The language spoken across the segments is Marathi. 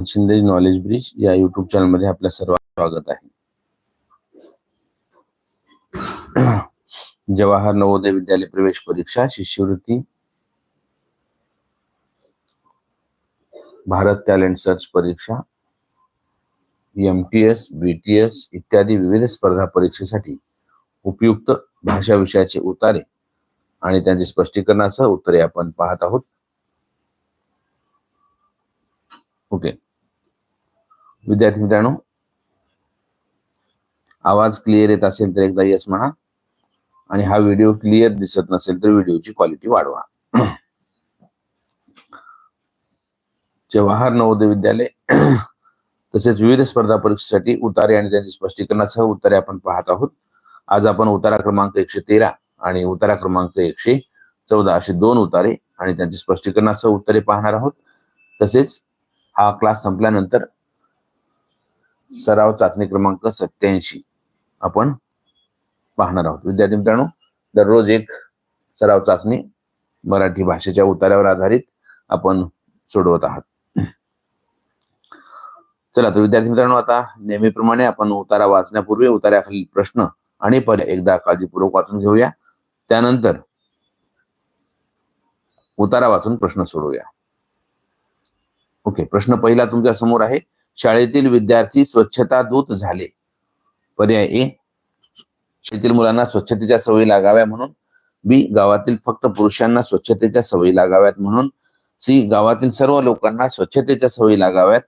शिंदेज नॉलेज ब्रिज या युट्यूब चॅनलमध्ये आपल्या सर्व स्वागत आहे. जवाहर नवोदय विद्यालय प्रवेश परीक्षा शिष्यवृत्ती भारत टॅलेंट सर्च परीक्षा M T S B T S इत्यादी विविध स्पर्धा परीक्षेसाठी उपयुक्त भाषा विषयाचे उतारे आणि त्यांचे स्पष्टीकरणासह उत्तरे आपण पाहत आहोत. ओके. विद्यार्थी मित्रांनो आवाज क्लिअर येत असेल तर एकदा यस म्हणा. आणि हा व्हिडिओ क्लिअर दिसत नसेल तर व्हिडिओची क्वालिटी वाढवा. जवाहर नवोदय विद्यालय तसेच विविध स्पर्धा परीक्षेसाठी उतारे आणि त्यांच्या स्पष्टीकरणासह उत्तरे आपण पाहत आहोत. आज आपण उतारा क्रमांक एकशे तेरा आणि उतारा क्रमांक एकशे चौदा असे दोन उतारे आणि त्यांचे स्पष्टीकरणासह उत्तरे पाहणार आहोत. तसेच हा क्लास संपल्यानंतर सराव चाचणी क्रमांक सत्याऐंशी आपण पाहणार आहोत. विद्यार्थी मित्रांनो दररोज एक सराव चाचणी मराठी भाषेच्या उतार्यावर आधारित आपण सोडवत आहात. चला तर विद्यार्थी मित्रांनो आता नेहमीप्रमाणे आपण उतारा वाचण्यापूर्वी उतार्याखालील प्रश्न आणि पर्याय एकदा काळजीपूर्वक वाचून घेऊया. त्यानंतर उतारा वाचून प्रश्न सोडवूया. ओके प्रश्न पहिला तुमच्यासमोर आहे. शाळेतील विद्यार्थी स्वच्छता दूत झाले. पर्याय ए शाळेतील मुलांना स्वच्छतेच्या सवयी लागाव्या म्हणून. बी गावातील फक्त पुरुषांना स्वच्छतेच्या सवयी लागाव्यात म्हणून. सी गावातील सर्व लोकांना स्वच्छतेच्या सवयी लागाव्यात.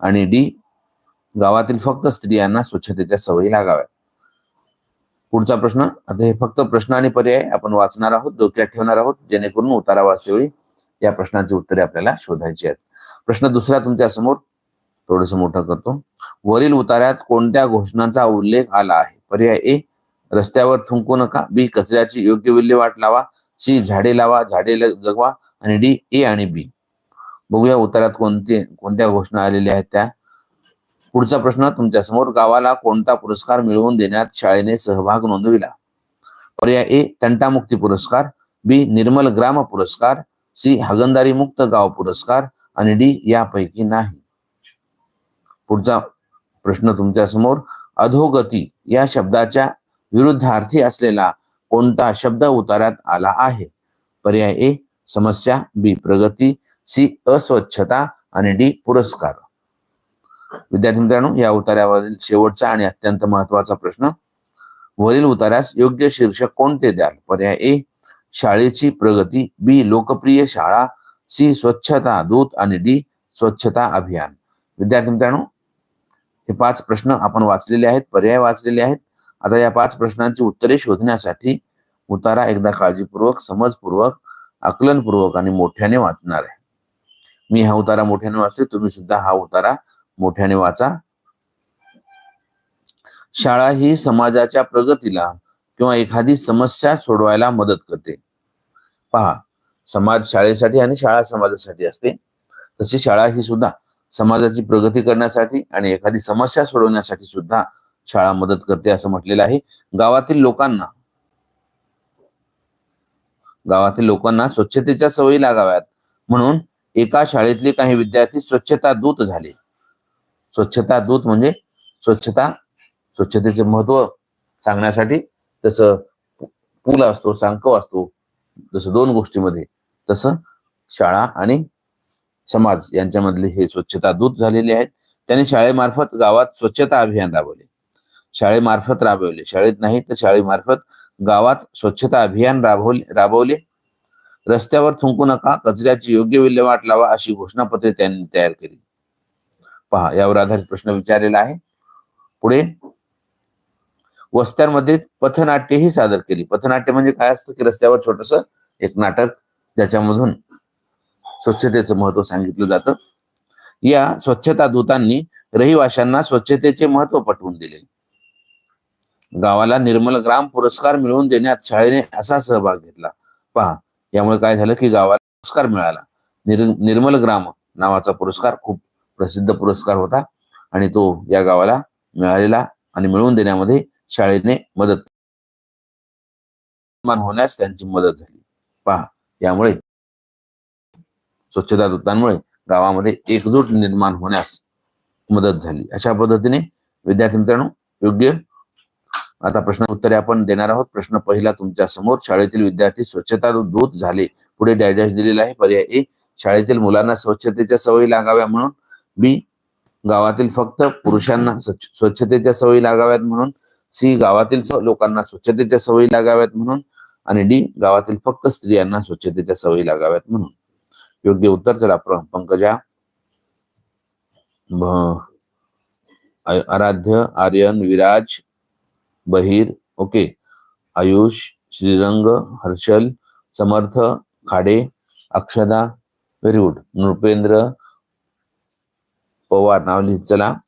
आणि डी गावातील फक्त स्त्रियांना स्वच्छतेच्या सवयी लागाव्यात. पुढचा प्रश्न आता हे फक्त प्रश्न आणि पर्याय आपण वाचणार आहोत डोक्यात ठेवणार आहोत जेणेकरून उतारा वाचतेवेळी या प्रश्नांची उत्तरे आपल्याला शोधायची आहेत. प्रश्न दुसरा तुमच्यासमोर थोडस मोठं करतो. वरील उतार्यात कोणत्या घोषणांचा उल्लेख आला आहे? पर्याय ए रस्त्यावर थुंकू नका. बी कचऱ्याची योग्य विल्हेवाट लावा. सी झाडे लावा झाडे जगवा. आणि डी ए आणि बी. बघूया उतारात कोणते कोणत्या घोषणा आलेल्या आहेत त्या. पुढचा प्रश्न तुमच्यासमोर गावाला कोणता पुरस्कार मिळवून देण्यात शाळेने सहभाग नोंदविला? पर्याय ए तंटामुक्ती पुरस्कार. बी निर्मल ग्राम पुरस्कार. सी हगंदारी मुक्त गाव पुरस्कार. आणि डी यापैकी नाही. पुढचा प्रश्न तुमच्यासमोर अधोगती या शब्दाच्या विरुद्धार्थी असलेला कोणता शब्द उतारात आला आहे? पर्याय ए समस्या बी प्रगती सी अस्वच्छता आणि डी पुरस्कार. विद्यार्थी मित्रांनो या उतार्यावरील शेवटचा आणि अत्यंत महत्त्वाचा प्रश्न. वरील उतार्यास योग्य शीर्षक कोणते द्याल? पर्याय ए शाळेची प्रगती बी लोकप्रिय शाळा सी स्वच्छता दूत आणि डी स्वच्छता अभियान. विद्यार्थी मित्रांनो हे पाच प्रश्न आपण वाचलेले आहेत पर्याय वाचलेले आहेत. आता या पाच प्रश्नांची उत्तरे शोधण्यासाठी उतारा एकदा काळजीपूर्वक समजपूर्वक आकलनपूर्वक आणि मोठ्याने वाचणार आहे. मी हा उतारा मोठ्याने वाचते तुम्ही सुद्धा हा उतारा मोठ्याने वाचा. शाळा ही समाजाच्या प्रगतीला किंवा एखादी समस्या सोडवायला मदत करते. पहा समाज शाळेसाठी आणि शाळा समाजासाठी असते. तशी शाळा ही सुद्धा समाजाची प्रगती करण्यासाठी आणि एखादी समस्या सोडवण्यासाठी सुद्धा शाळा मदत करते असं म्हटलेलं आहे. गावातील लोकांना गावातील लोकांना स्वच्छतेच्या सवयी लागाव्यात. म्हणून एका शाळेतले काही विद्यार्थी स्वच्छता दूत झाले. स्वच्छता दूत म्हणजे स्वच्छता स्वच्छतेचे महत्त्व सांगण्यासाठी तसं पूल असतो सांकव असतो जसं दोन गोष्टीमध्ये तसं शाळा आणि समाज यांच्यामधले हे स्वच्छता दूत झालेले आहेत. त्यांनी शाळेमार्फत गावात स्वच्छता अभियान राबवले. शाळेमार्फत राबवले. शाळेत नाही तर शाळेमार्फत गावात स्वच्छता अभियान राबवले राबवले. रस्त्यावर थुंकू नका कचऱ्याची योग्य विल्हेवाट लावा अशी घोषणापत्रे त्यांनी तयार केली. पहा यावर आधारित प्रश्न विचारलेला आहे. पुढे वस्त्यांमध्ये पथनाट्यही सादर केली. पथनाट्य म्हणजे काय असतं की रस्त्यावर छोटस एक नाटक ज्याच्यामधून स्वच्छतेचं महत्त्व सांगितलं जातं. या स्वच्छता दूतांनी रहिवाशांना स्वच्छतेचे महत्त्व पटवून दिले. गावाला निर्मल ग्राम पुरस्कार मिळवून देण्यात शाळेने असा सहभाग घेतला. पहा यामुळे काय झालं की गावाला पुरस्कार मिळाला. निर निर्मल ग्राम नावाचा पुरस्कार खूप प्रसिद्ध पुरस्कार होता आणि तो या गावाला मिळालेला आणि मिळवून देण्यामध्ये शाळेने मदत होण्यास त्यांची मदत झाली. पहा यामुळे स्वच्छता दूतांमुळे गावामध्ये एकजूट निर्माण होण्यास मदत झाली. अशा पद्धतीने विद्यार्थी मित्रांनो योग्य आता प्रश्न उत्तरे आपण देणार आहोत. प्रश्न पहिला तुमच्यासमोर. शाळेतील विद्यार्थी स्वच्छता दूत झाले. पुढे डॅडॅश दिलेला आहे. पर्याय ए शाळेतील मुलांना स्वच्छतेच्या सवयी लागाव्या म्हणून. बी गावातील फक्त पुरुषांना स्वच्छ- स्वच्छतेच्या सवयी लागाव्यात म्हणून. सी गावातील लोकांना स्वच्छतेच्या सवयी लागाव्यात म्हणून. आणि डी गावातील फक्त स्त्रियांना स्वच्छतेच्या सवयी लागाव्यात म्हणून. योग्य उत्तर चला. प्र- Pankaja. Aradhya Aryan Viraj Bahir okay. Ayush Shrirang Harshal Samarth Khade Akshada very good. Nripendra Pawar नाव लिहित चला.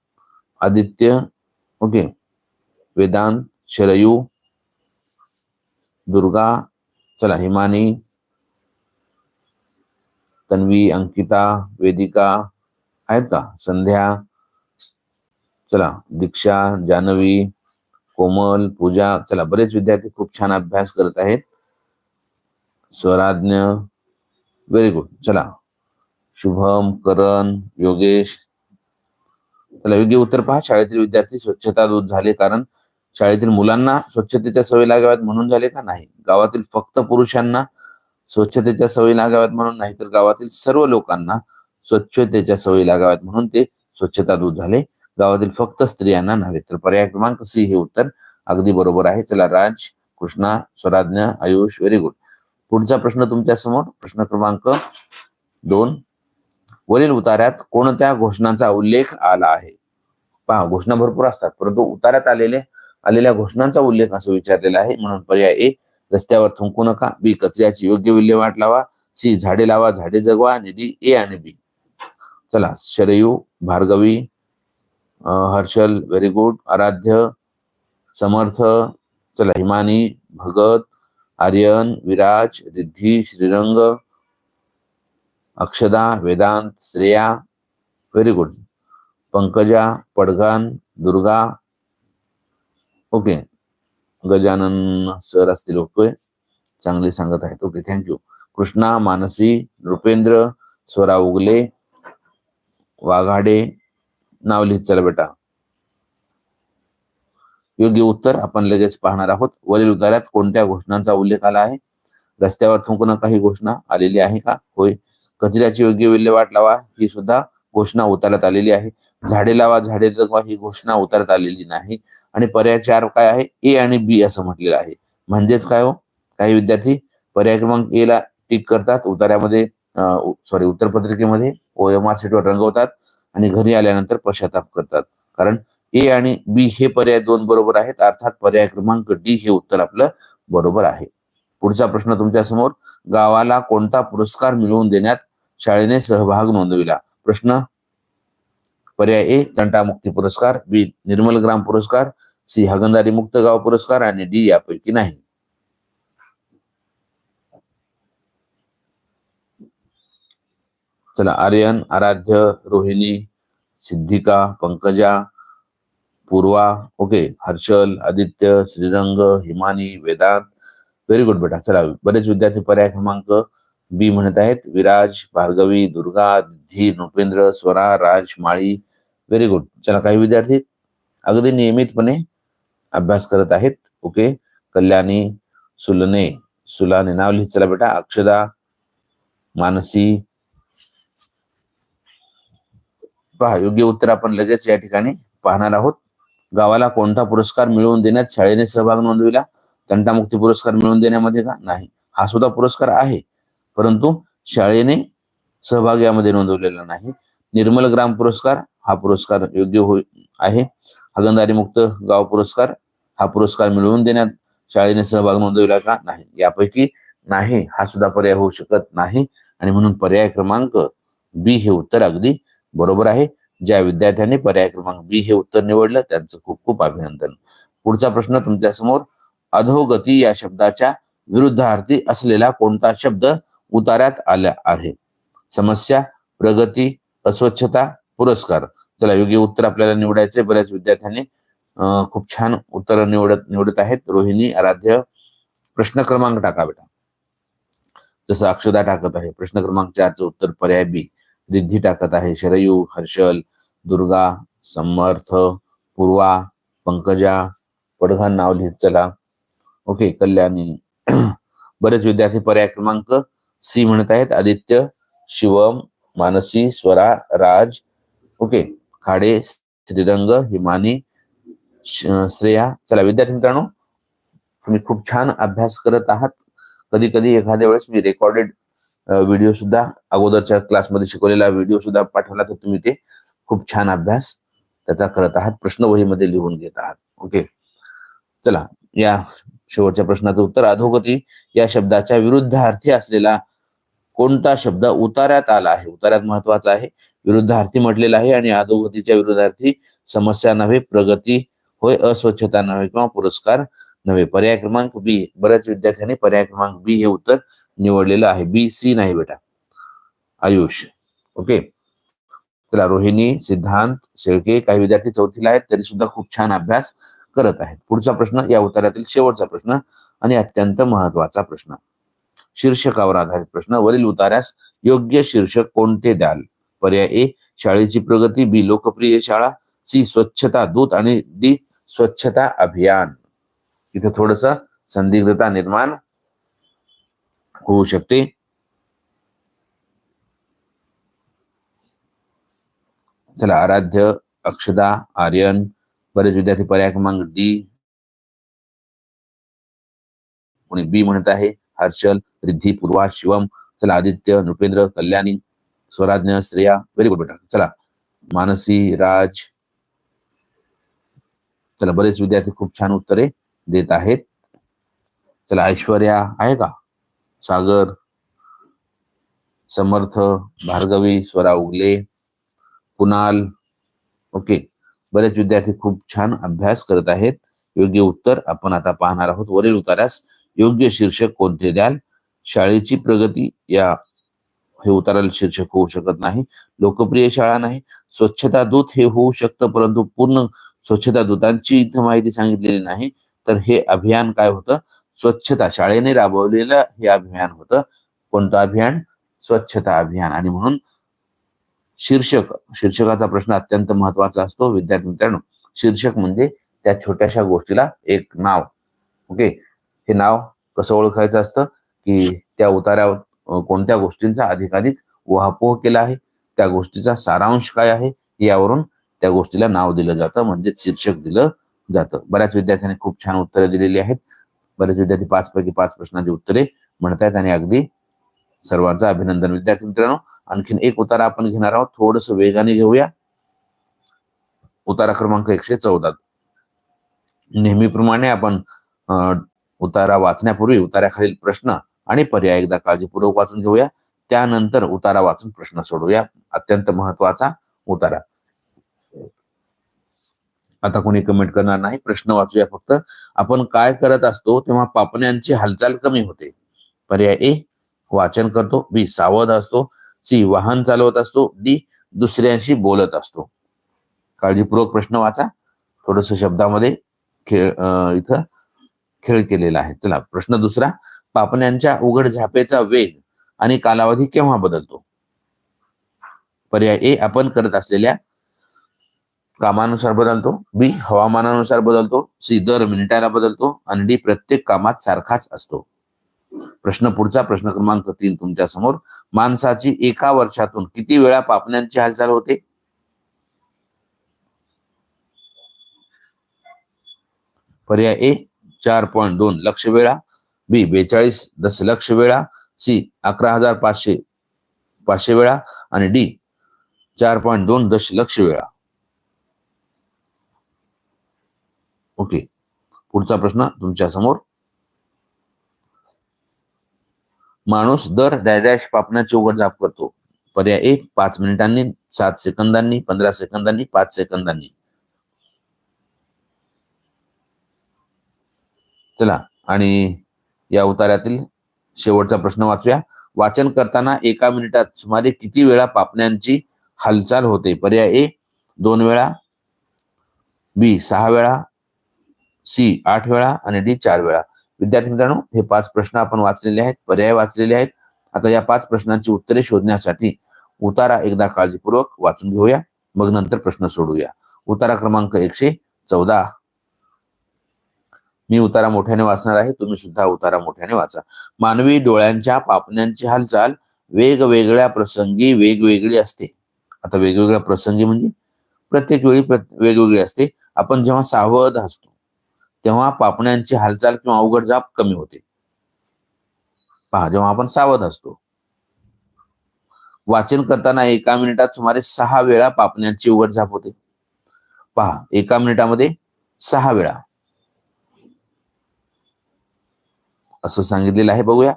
आदित्य ओके. वेदांत शरयू दुर्गा चला. हिमानी तन्वी अंकिता वेदिका आहेत का? संध्या चला दीक्षा जानवी कोमल पूजा चला बरेच विद्यार्थी खूप छान अभ्यास करत आहेत. स्वराज्ञ व्हेरी गुड चला शुभम करण योगेश. चला योग्य उत्तर पहा. शाळेतील विद्यार्थी स्वच्छता दूध झाले कारण शाळेतील मुलांना स्वच्छतेच्या सवय लागाव्यात म्हणून झाले का नाही? गावातील फक्त पुरुषांना स्वच्छतेच्या सवयी लागाव्यात म्हणून नाही तर गावातील सर्व लोकांना स्वच्छतेच्या सवयी लागाव्यात म्हणून ते स्वच्छता दूत झाले. गावातील फक्त स्त्रियांना नव्हे तर पर्याय क्रमांक सी हे उत्तर. अगदी बरोबर आहे. चला राज कृष्णा स्वराज्ञ आयुष व्हेरी गुड. पुढचा प्रश्न तुमच्यासमोर. प्रश्न क्रमांक दोन. वरील उतार्यात कोणत्या घोषणांचा उल्लेख आला आहे? पहा घोषणा भरपूर असतात परंतु उतार्यात आलेले आलेल्या घोषणांचा उल्लेख असं विचारलेला आहे. म्हणून पर्याय ए रस्त्यावर थुंकू नका. बी कचऱ्याची योग्य विल्हेवाट लावा. सी झाडे लावा झाडे जगवा आणि डी ए आणि बी चला शरयू भार्गवी हर्षल व्हेरी गुड आराध्य समर्थ चला Himani Bhagat Aryan Viraj Riddhi Shrirang Akshada Vedant Shreya very good Pankaja Padgan Durga. Okay Gajanan sir असतील ओके. चांगले सांगत आहेत. Okay thank you Krishna Mansi Nripendra Swara Ugale Waghade नाव लिहित चला बेटा. योग्य उत्तर आपण लगेच पाहणार आहोत. वरील उतार्यात कोणत्या घोषणांचा उल्लेख आला आहे? रस्त्यावर थुंकू नका ही घोषणा आलेली आहे का? होय. कचऱ्याची योग्य विल्हेवाट लावा ही सुद्धा घोषणा उतारत आलेली आहे. झाडे लावा झाडे जगवा ही घोषणा उतारत आलेली नाही. आणि पर्याय चार काय आहे? ए आणि बी असं म्हटलेलं आहे. म्हणजेच काय हो? काही विद्यार्थी पर्याय क्रमांक ए ला टिक करतात. उतार्यामध्ये सॉरी उत्तरपत्रिकेमध्ये ओ एम आर सीटवर रंगवतात आणि घरी आल्यानंतर पश्चाताप करतात. कारण ए आणि बी हे पर्याय दोन बरोबर आहेत. अर्थात पर्याय क्रमांक डी हे उत्तर आपलं बरोबर आहे. पुढचा प्रश्न तुमच्यासमोर. गावाला कोणता पुरस्कार मिळवून देण्यात शाळेने सहभाग नोंदविला? प्रश्न? पर्याय ए तंटामुक्ती पुरस्कार. बी निर्मल ग्राम पुरस्कार. सी हगंदारी मुक्त गाव पुरस्कार आणि डी यापैकी नाही. चला Aryan Aradhya Rohini Siddhika Pankaja Purva okay Harshal Aditya Shrirang Himani Vedant very good बेटा. चला बरेच विद्यार्थी पर्याय क्रमांक बी म्हणत आहेत. विराज भार्गवी दुर्गा धी नृपेंद्र स्वरा राज माळी व्हेरी गुड चला काही विद्यार्थी अगदी नियमितपणे अभ्यास करत आहेत. ओके? कल्याणी सुलने सुलाने नाव लिहित चला बेटा. अक्षदा मानसी. पहा योग्य उत्तर आपण लगेच या ठिकाणी पाहणार आहोत. गावाला कोणता पुरस्कार मिळवून देण्यात शाळेने सहभाग नोंदविला? तंटामुक्ती पुरस्कार मिळवून देण्यामध्ये का? नाही. हा सुद्धा पुरस्कार आहे. परंतु शाळेने सहभाग यामध्ये नोंदवलेला नाही. निर्मल ग्राम पुरस्कार हा पुरस्कार योग्य होईल आहे. हगंदारी मुक्त गाव पुरस्कार हा पुरस्कार मिळवून देण्यात शाळेने सहभाग नोंदविला का? नाही. यापैकी नाही हा सुद्धा पर्याय होऊ शकत नाही. आणि म्हणून पर्याय क्रमांक बी हे उत्तर अगदी बरोबर आहे. ज्या विद्यार्थ्यांनी पर्याय क्रमांक बी हे उत्तर निवडलं त्यांचं खूप खूप अभिनंदन. पुढचा प्रश्न तुमच्यासमोर अधोगती या शब्दाच्या विरुद्धार्थी असलेला कोणता शब्द उतार्यात आला आहे? समस्या प्रगती अस्वच्छता पुरस्कार. चला योग्य उत्तर आपल्याला निवडायचे बऱ्याच विद्यार्थ्यांनी खूप छान उत्तर निवडत निवडत आहेत. रोहिणी आराध्य प्रश्न क्रमांक टाका बेटा. जसं अक्षदा टाकत आहे प्रश्न क्रमांक चारचं उत्तर पर्याय बी. रिद्धी टाकत आहे शरयू हर्षल दुर्गा समर्थ पूर्वा पंकजा पडघान नाव लिहित चला. ओके कल्याणी. बरेच विद्यार्थी पर्याय क्रमांक सी म्हणत आहेत. आदित्य शिवम मानसी स्वरा राज. ओके. खाडे श्रीरंग हिमानी श्रेया. चला विद्यार्थी मित्रांनो तुम्ही खूप छान अभ्यास करत आहात. कधी कधी एखाद्या वेळेस मी रेकॉर्डेड व्हिडिओ सुद्धा अगोदरच्या क्लासमध्ये शिकवलेला व्हिडिओ सुद्धा पाठवला तर तुम्ही ते खूप छान अभ्यास त्याचा करत आहात. प्रश्नवहीमध्ये लिहून घेत आहात. ओके चला या शेवटच्या प्रश्नाचं उत्तर. अधोगती या शब्दाच्या विरुद्ध अर्थी असलेला कोणता शब्द उतार्यात आला आहे? उतार्यात महत्त्वाचा आहे. विरुद्धार्थी म्हटलेला आहे आणि अधोगतीच्या विरुद्धार्थी समस्या नव्हे प्रगती होय अस्वच्छता नव्हे किंवा पुरस्कार नव्हे. पर्याय क्रमांक बी. बऱ्याच विद्यार्थ्यांनी पर्याय क्रमांक बी हे उत्तर निवडलेलं आहे. बी सी नाही बेटा. आयुष. ओके. चला रोहिणी सिद्धांत शेळके काही विद्यार्थी चौथीला आहेत तरी सुद्धा खूप छान अभ्यास करत आहेत. पुढचा प्रश्न या उत्तरातील शेवटचा प्रश्न आणि अत्यंत महत्त्वाचा प्रश्न. शीर्षकावर आधारित प्रश्न. वरील उतार्यास योग्य शीर्षक कोणते द्याल? पर्याय ए शाळेची प्रगती बी लोकप्रिय शाळा सी स्वच्छता दूत आणि डी स्वच्छता अभियान. इथे थोडस संदिग्धता निर्माण होऊ शकते. चला आराध्य अक्षदा आर्यन बरेच विद्यार्थी पर्याय क्रमांक डी कोणी बी म्हणत आहे. हर्षल रिद्धी पूर्वा शिवम चला आदित्य नृपेंद्र कल्याणी स्वराज्ञ श्रेया व्हेरी गुड बेटा. चला मानसी राज. चला बरेच विद्यार्थी खूप छान उत्तरे देत आहेत. चला ऐश्वर्या आहे का? सागर समर्थ भार्गवी स्वरा उगले कुणाल. ओके बरेच विद्यार्थी खूप छान अभ्यास करत आहेत. योग्य उत्तर आपण आता पाहणार आहोत. वरील उतारास योग्य शीर्षक कोणते द्याल? शाळेची प्रगती या हे उताराला शीर्षक होऊ शकत नाही. लोकप्रिय शाळा नाही. स्वच्छता दूत हे होऊ शकतं परंतु पूर्ण स्वच्छता दूतांची इथं माहिती सांगितलेली नाही. तर हे अभियान काय होतं? स्वच्छता शाळेने राबवलेलं हे अभियान होतं. कोणतं अभियान? स्वच्छता अभियान. आणि म्हणून शीर्षक शीर्षकाचा प्रश्न अत्यंत महत्त्वाचा असतो. विद्यार्थी मित्रांनो शीर्षक म्हणजे त्या छोट्याशा गोष्टीला एक नाव. ओके? हे नाव कसं ओळखायचं असतं? की त्या उतार्यावर कोणत्या गोष्टींचा अधिकाधिक वाहपोह केला आहे? त्या गोष्टीचा सारांश काय आहे? यावरून त्या गोष्टीला नाव दिलं जातं म्हणजे शीर्षक दिलं जातं. बऱ्याच विद्यार्थ्यांनी खूप छान उत्तरे दिलेली आहेत. बरेच विद्यार्थी पाच पैकी पाच प्रश्नांची उत्तरे म्हणतायत आणि अगदी सर्वांचं अभिनंदन. विद्यार्थी मित्रांनो आणखीन एक उतारा आपण घेणार आहोत. थोडस वेगाने घेऊया. उतारा क्रमांक एकशे चौदा. नेहमीप्रमाणे आपण अं, उतारा वाचण्यापूर्वी उतार्याखालील प्रश्न आणि पर्याय एकदा काळजीपूर्वक वाचून घेऊया. त्यानंतर उतारा वाचून प्रश्न सोडवूया. अत्यंत महत्त्वाचा उतारा. आता कोणी कमेंट करणार नाही. प्रश्न वाचूया फक्त. आपण काय करत असतो तेव्हा पापण्यांची हालचाल कमी होते. पर्याय ए वाचन करतो. बी सावध असतो. सी वाहन चालवत असतो. डी दुसऱ्यांशी बोलत असतो. काळजीपूर्वक प्रश्न वाचा. थोडस शब्दामध्ये खेळ इथं खेळ केलेला आहे. चला प्रश्न दुसरा पापण्यांच्या उघड झापेचा वेग आणि कालावधी केव्हा बदलतो? पर्याय ए आपण करत असलेल्या कामानुसार बदलतो. बी हवामानानुसार बदलतो. सी दर मिनिटाला बदलतो. आणि डी प्रत्येक कामात सारखाच असतो. प्रश्न पुढचा प्रश्न क्रमांक तीन तुमच्यासमोर. माणसाची एका वर्षातून किती वेळा पापण्यांची हालचाल होते? पर्याय ए चार पॉईंट दोन लक्ष वेळा बी बेचाळीस दशलक्ष वेळा सी अकरा हजार पाचशे पाचशे वेळा आणि डी चार पॉईंट दोन दशलक्ष वेळा. ओके. पुढचा प्रश्न तुमच्यासमोर. माणूस दर डॅश पापण्याची उघडझाप करतो. पर्याय एक पाच मिनिटांनी सात सेकंदांनी पंधरा सेकंदांनी पाच सेकंदांनी. चला आणि या उतार्यातील शेवटचा प्रश्न वाचूया. वाचन करताना एका मिनिटात सुमारे किती वेळा पापण्यांची हालचाल होते? पर्याय ए दोन वेळा बी सहा वेळा सी आठ वेळा आणि डी चार वेळा. विद्यार्थी मित्रांनो हे पाच प्रश्न आपण वाचलेले आहेत पर्याय वाचलेले आहेत. आता या पाच प्रश्नांची उत्तरे शोधण्यासाठी उतारा एकदा काळजीपूर्वक वाचून घेऊया. मग नंतर प्रश्न सोडूया. उतारा क्रमांक एकशे चौदा. मी उतारा मोठ्याने वाचणार आहे तुम्ही सुद्धा उतारा मोठ्याने वाचा. मानवी डोळ्यांच्या पापण्यांची हालचाल वेगवेगळ्या प्रसंगी वेगवेगळी असते. आता वेगवेगळ्या प्रसंगी म्हणजे प्रत्येक वेळी वेगवेगळी असते. आपण जेव्हा सावध असतो तेव्हा पापण्यांची हालचाल किंवा अवघड जाप कमी होते. पहा जेव्हा आपण सावध असतो वाचन करताना एका मिनिटात सुमारे सहा वेळा पापण्यांची उघडझाप होते. पहा एका मिनिटामध्ये सहा वेळा. असं सांगितलेलं आहे बघूया.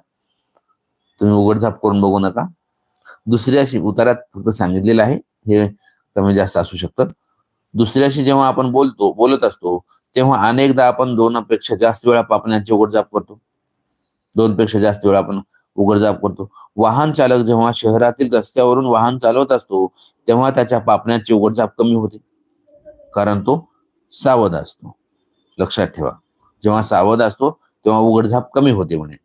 तुम्ही उघडझाप करून बघू नका. दुसऱ्याशी उतारात फक्त सांगितलेलं आहे हे कमी जास्त असू शकतं. दुसऱ्याशी जेव्हा आपण बोलतो बोलत असतो तेव्हा अनेकदा आपण दोनपेक्षा जास्त वेळा पापण्यांची उघडझाप करतो. दोनपेक्षा जास्त वेळा आपण उघडझाप करतो. वाहन चालक जेव्हा शहरातील रस्त्यावरून वाहन चालवत असतो तेव्हा त्याच्या पापण्याची उघडझाप कमी होते. कारण तो सावध असतो. लक्षात ठेवा. जेव्हा सावध असतो तेव्हा उघडझाप कमी होते म्हणे.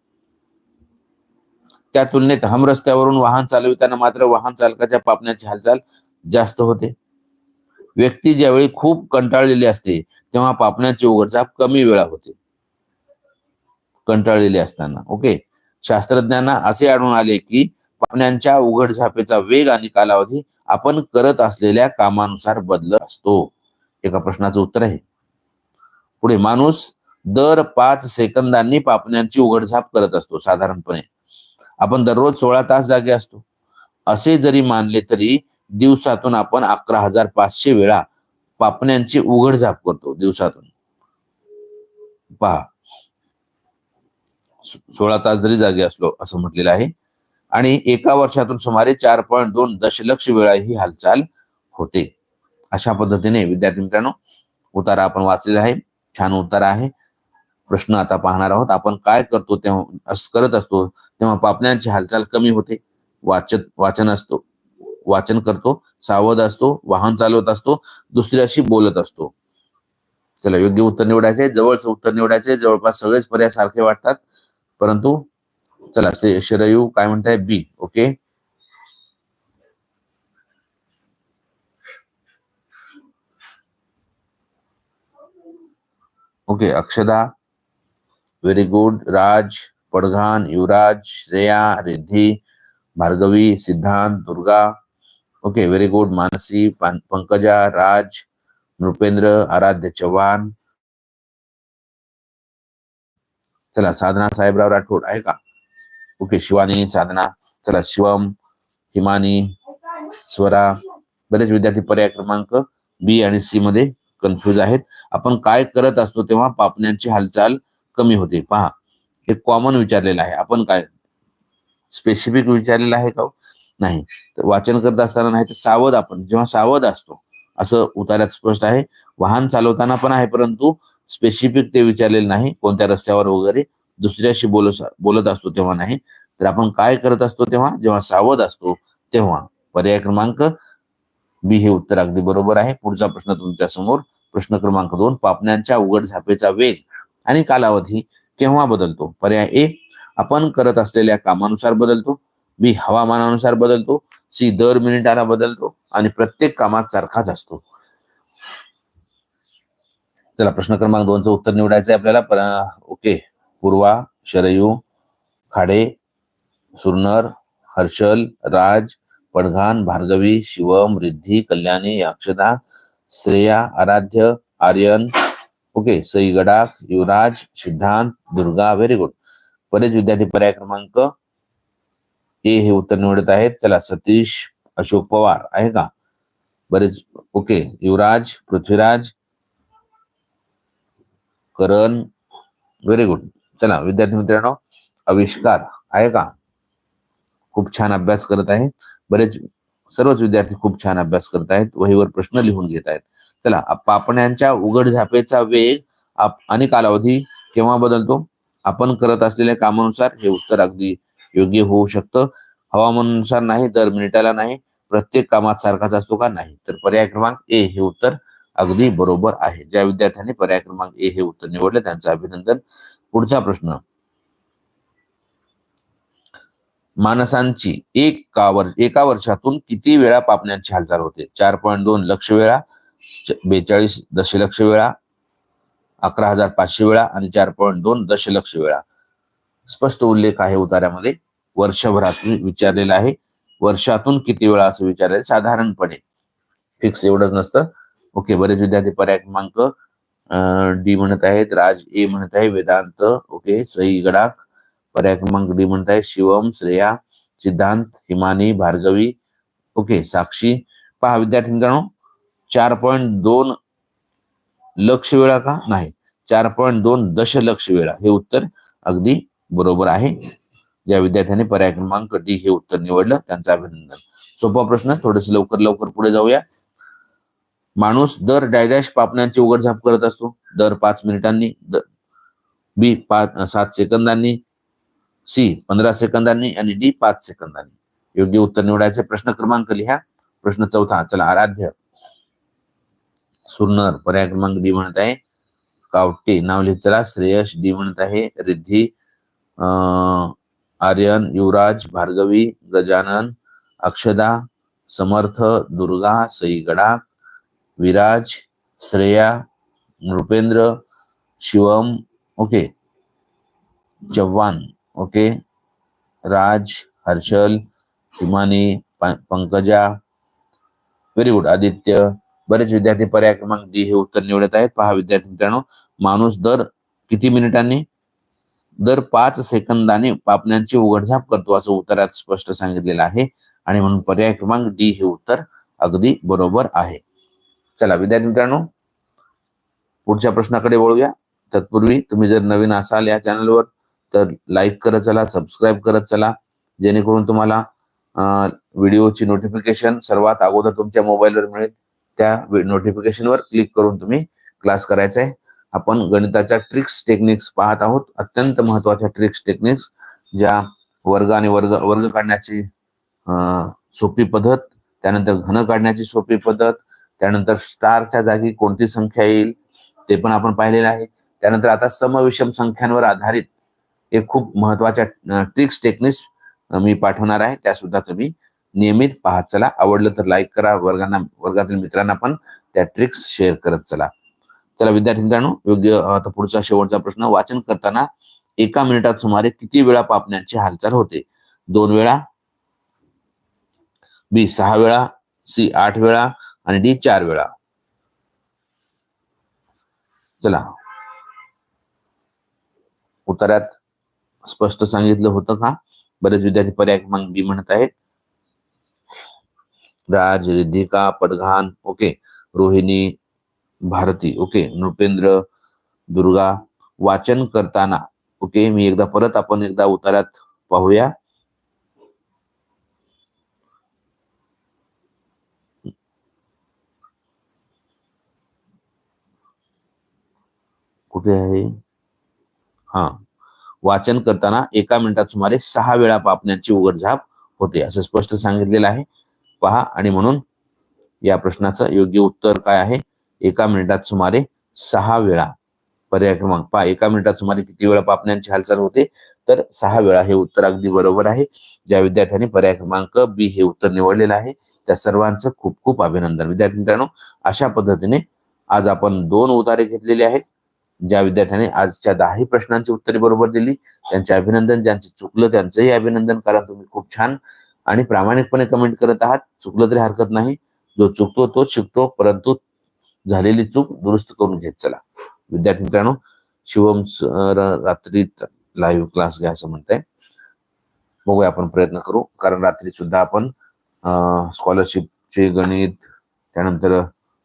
त्या तुलनेत हम रस्त्यावरून वाहन चालविताना मात्र वाहन चालकाच्या पापण्याची हालचाल जास्त होते. व्यक्ती ज्यावेळी खूप कंटाळलेली असते तेव्हा पापण्याची उघडझाप कमी वेळा होते. कंटाळलेले असताना ओके? शास्त्रज्ञांना असे आढळून आले की पापण्यांच्या उघडझापेचा वेग आणि कालावधी आपण करत असलेल्या कामानुसार बदलत असतो. एका प्रश्नाचं उत्तर आहे. पुढे माणूस दर पाच सेकंदांनी पापण्यांची उघडझाप करत असतो साधारणपणे. आपण दररोज सोळा तास जागे असतो. असे जरी मानले तरी दिवसातून आपण अकरा हजार पाचशे वेळा पापण्यांची उघडझाप करतो दिवसातून. पहा. सोळा तास जरी जागे असलो असं म्हटलेलं आहे आणि एका वर्षातून सुमारे चार पॉईंट दोन दशलक्ष वेळा ही हालचाल होते. अशा पद्धतीने विद्यार्थी मित्रांनो उतारा आपण वाचलेला आहे छान उतारा आहे. प्रश्न आता पाहणार आहोत. आपण काय करतो तेव्हा असं करत असतो तेव्हा पापण्यांची हालचाल कमी होते. वाचन वाचन असतो वाचन करतो सावध असतो वाहन चालवत असतो दुसऱ्याशी बोलत असतो. चला योग्य उत्तर निवडायचे जवळच उत्तर निवडायचे जवळपास सगळेच पर्याय सारखे वाटतात. परंतु चला श्री- काय म्हणताय? B okay. Okay Akshada. Very good Raj Padghan Yuvraj Shreya Riddhi Bhargavi Siddhant Durga okay very good Mansi Pankaja Raj Nripendra Aradhya Chavan चला साधना साहेबराव राठोड आहे का? ओके शिवानी साधना. चला शिवम हिमानी स्वरा. बरेच विद्यार्थी पर्याय क्रमांक बी आणि सी मध्ये कन्फ्युज आहेत. आपण काय करत असतो तेव्हा पापण्यांची हालचाल कमी होते पहा हे कॉमन विचारलेलं आहे. आपण काय स्पेसिफिक विचारलेलं आहे का हो? नाही. तर वाचन करत असताना नाही तर सावध आपण जेव्हा सावध असतो असं उतार्यात स्पष्ट आहे. वाहन चालवताना पण आहे परंतु स्पेसिफिक ते विचारलेलं नाही. कोणत्या रस्त्यावर वगैरे दुसऱ्याशी बोलत बोलत असतो तेव्हा नाही. तर आपण काय करत असतो तेव्हा? जेव्हा सावध असतो तेव्हा. पर्याय क्रमांक बी हे उत्तर अगदी बरोबर आहे. पुढचा प्रश्न तुमच्यासमोर प्रश्न क्रमांक दोन. पापण्यांच्या उघड झापेचा वेग. आणि कालावधी केव्हा बदलतो? पर्याय ए आपण करत असलेल्या कामानुसार बदलतो. बी हवामानानुसार बदलतो. सी दर मिनिटाला बदलतो. आणि प्रत्येक कामात सारखाच असतो. चला प्रश्न क्रमांक दोनचं उत्तर निवडायचं आहे आपल्याला. पर- okay. Purva Sharayu Khade Surnar Harshal Raj Padghan Bhargavi Shivam Riddhi Kalyani Akshada Shreya Aradhya Aryan okay Sai Gadakh Yuvraj Siddhant Durga very good बरेच विद्यार्थी पर्याय क्रमांक ए हे उत्तर निवडत आहेत. चला, सतीश, अशोक पवार, आहे का? बरेच okay Yuvraj, Prithviraj, Karan very good चला, विद्यार्थी मित्रांनो, आविष्कार, आहे का? खूप छान अभ्यास करत आहेत. बरेच सर्वच विद्यार्थी खूप छान अभ्यास करत आहेत वहीवर प्रश्न लिहून घेत आहेत. चला पापण्यांच्या उघड झापेचा वेग आणि कालावधी केव्हा बदलतो? आपण करत असलेल्या कामानुसार हे उत्तर अगदी योग्य होऊ शकतं. हवामानानुसार नाही दर मिनिटाला नाही प्रत्येक कामात सारखाच असतो का? नाही. तर पर्याय क्रमांक ए हे उत्तर अगदी बरोबर आहे. ज्या विद्यार्थ्यांनी पर्याय क्रमांक ए हे उत्तर निवडले त्यांचं अभिनंदन. पुढचा प्रश्न. माणसांची एका वर्ष एका वर्षातून किती वेळा पापण्यांची हालचाल होते? चार पॉईंट दोन लक्ष वेळा बेचाळीस दशलक्ष वेळा अकरा हजार पाचशे वेळा आणि चार पॉईंट दोन दशलक्ष वेळा. स्पष्ट उल्लेख आहे उतार्यामध्ये वर्षभरातून विचारलेला आहे. वर्षातून किती वेळा असं विचारलेलं साधारणपणे. फिक्स एवढंच नसतं. ओके बरेच विद्यार्थी पर्याय क्रमांक डी म्हणत आहेत राज ए म्हणत आहे वेदांत ओके सई गडाख पर्याय क्रमांक डी म्हणताय शिवम श्रेया सिद्धांत हिमानी भार्गवी. ओके साक्षी. पहा विद्यार्थी मित्रांनो चार पॉईंट दोन लक्ष वेळा का? नाही. चार पॉईंट दोन दशलक्ष वेळा हे उत्तर अगदी बरोबर आहे. ज्या विद्यार्थ्यांनी पर्याय क्रमांक डी हे उत्तर निवडलं. त्यांचं अभिनंदन. सोपा प्रश्न थोडेसे लवकर लवकर पुढे जाऊया. माणूस दर डायडॅश पापण्यांची उघडझाप करत असतो. दर पाच मिनिटांनी बी पाच सात सेकंदांनी सी पंधरा सेकंदांनी आणि डी पाच सेकंदांनी. योग्य उत्तर निवडायचे प्रश्न क्रमांक लिहा. प्रश्न चौथा चला आराध्य. सुरनर पर्याय क्रमांक डी म्हणत आहे. कावटे नाव लिहित चला. श्रेयश डी म्हणत आहे. रिद्धी अं, आर्यन युवराज Bhargavi Gajanan Akshada Samarth Durga सईगडा Viraj Shreya Nripendra Shivam okay. Chavan. Okay? Raj Harshal Himani Pankaja very good Aditya बरेच विद्यार्थी पर्याय क्रमांक डी हे उत्तर निवडत आहेत. पहा विद्यार्थी मित्रांनो माणूस दर किती मिनिटांनी? दर पाच सेकंदाने पापण्यांची उघडझाप करतो असं उत्तरात स्पष्ट सांगितलेलं आहे. आणि म्हणून पर्याय क्रमांक डी हे उत्तर अगदी बरोबर आहे. चला विद्यार्थी मित्रांनो पुढच्या प्रश्नाकडे वळूया. तत्पूर्वी तुम्ही जर नवीन असाल या चॅनलवर तर लाईक करत चला सबस्क्राईब करत चला. जेणेकरून तुम्हाला व्हिडिओची नोटिफिकेशन सर्वात अगोदर तुमच्या मोबाईलवर मिळेल. त्या नोटिफिकेशनवर क्लिक करून तुम्ही क्लास करायचा आहे. आपण गणिताच्या ट्रिक्स टेक्निक्स पाहत आहोत. अत्यंत महत्त्वाच्या ट्रिक्स टेक्निक्स ज्या वर्ग आणि वर्ग वर्ग काढण्याची सोपी पद्धत त्यानंतर घन काढण्याची सोपी पद्धत त्यानंतर स्टारच्या जागी कोणती संख्या येईल ते पण आपण पाहिलेलं आहे. त्यानंतर आता समविषम संख्यांवर आधारित एक खूप महत्त्वाच्या ट्रिक्स टेक्निक्स मी पाठवणार आहे. त्या सुद्धा तुम्ही नियमित पाहत चला. आवडलं तर लाईक करा. वर्गांना वर्गातील मित्रांना पण त्या ट्रिक्स शेअर करत चला. चला विद्यार्थी मित्रांनो योग्य आता पुढचा शेवटचा प्रश्न. वाचन करताना एका मिनिटात सुमारे किती वेळा पापण्यांची हालचाल होते? दोन वेळा बी सहा वेळा सी आठ वेळा आणि डी चार वेळा. चला. उत्तरात स्पष्ट सांगितलं होतं का? बरेच विद्यार्थी पर्याय क्रमांक बी म्हणत आहेत. राज रिद्धिका पडघान ओके. रोहिणी भारती ओके. नृपेंद्र दुर्गा वाचन करताना ओके. मी एकदा परत आपण एकदा उतारात पाहूया. कुठे आहे? हा. वाचन करताना एका मिनिटात सुमारे सहा वेळा पापण्याची उघडझाप होते असं स्पष्ट सांगितलेलं आहे. पहा आणि म्हणून या प्रश्नाचं योग्य उत्तर काय आहे? एका मिनिटात सुमारे सहा वेळा पर्याय क्रमांक. पहा एका मिनिटात सुमारे किती वेळा पापण्यांची हालचाल होते? तर सहा वेळा हे उत्तर अगदी बरोबर आहे. ज्या विद्यार्थ्यांनी पर्याय क्रमांक बी हे उत्तर निवडलेलं आहे त्या सर्वांचं खूप खूप अभिनंदन. विद्यार्थी मित्रांनो अशा पद्धतीने आज आपण दोन उतारे घेतलेले आहेत. ज्या विद्यार्थ्यांनी आजच्या दहाही प्रश्नांची उत्तरे बरोबर दिली त्यांचे अभिनंदन ज्यांचे चुकलं त्यांचंही अभिनंदन कारण तुम्ही खूप छान आणि प्रामाणिकपणे कमेंट करत आहात. चुकलं तरी हरकत नाही. जो चुकतो तोच शिकतो परंतु झालेली चूक दुरुस्त करून घेत चला. विद्यार्थी मित्रांनो शिवम रात्रीत लाईव्ह क्लास घ्या असं म्हणताय. बघूया आपण प्रयत्न करू. कारण रात्री सुद्धा आपण स्कॉलरशिपचे गणित त्यानंतर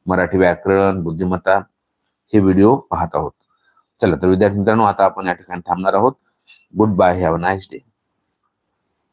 मराठी व्याकरण बुद्धिमत्ता हे व्हिडिओ पाहत आहोत. चला तर विद्यार्थी मित्रांनो आता आपण या ठिकाणी थांबणार आहोत. Goodbye have nice day